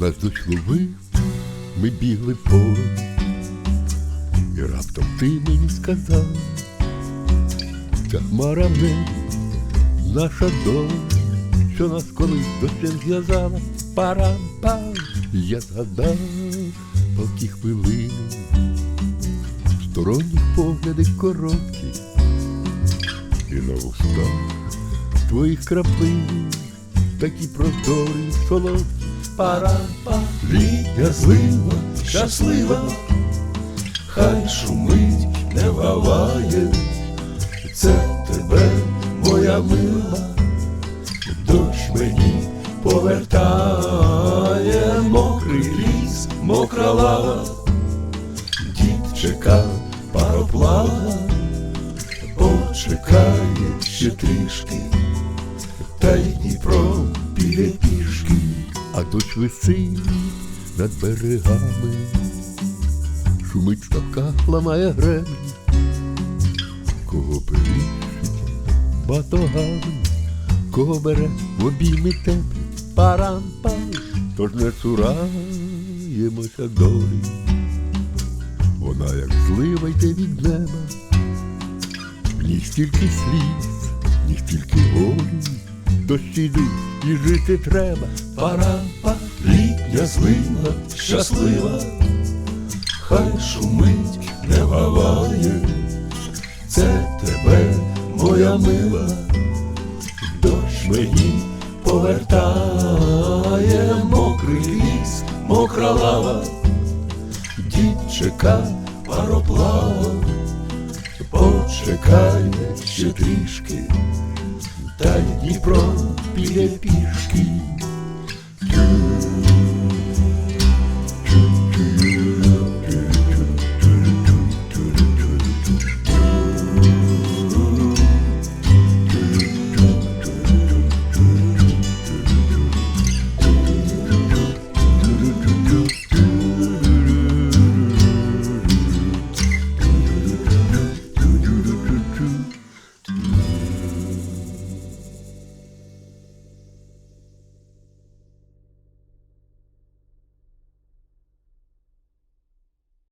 Нас ловив, ми бігли в поле, і раптом ти мені сказав, ця хмара небі, наша доля, що нас колись дощем зв'язала, парам-пам, я згадав палки хвилини, сторонні погляди короткі, і на устах твоїх краплин, такі прозорі, солодкі, парам-пам, Літня злива, щаслива, хай шумить, не вгаває, це тебе, моя мила, дощ мені повертає, мокрий ліс, мокра лава, дід чека пароплава, почекає ще трішки, та й Дніпро піде. А дощ висить над берегами, шумить в ставках, ламає греблі, кого періщить батогами, кого бере в обійми теплі, парам-пам, тож не цураємося долі. Вона, як злива йде від неба, в ній стільки сліз, в ній стільки волі, дощі йдуть і жити треба. Парампа, літня злива, щаслива, хай шумить, не вгаває, це тебе, моя мила, дощ мені повертає, мокрий ліс, мокра лава, дід чека пароплава, почекай ще трішки, та Дніпро піде пішки.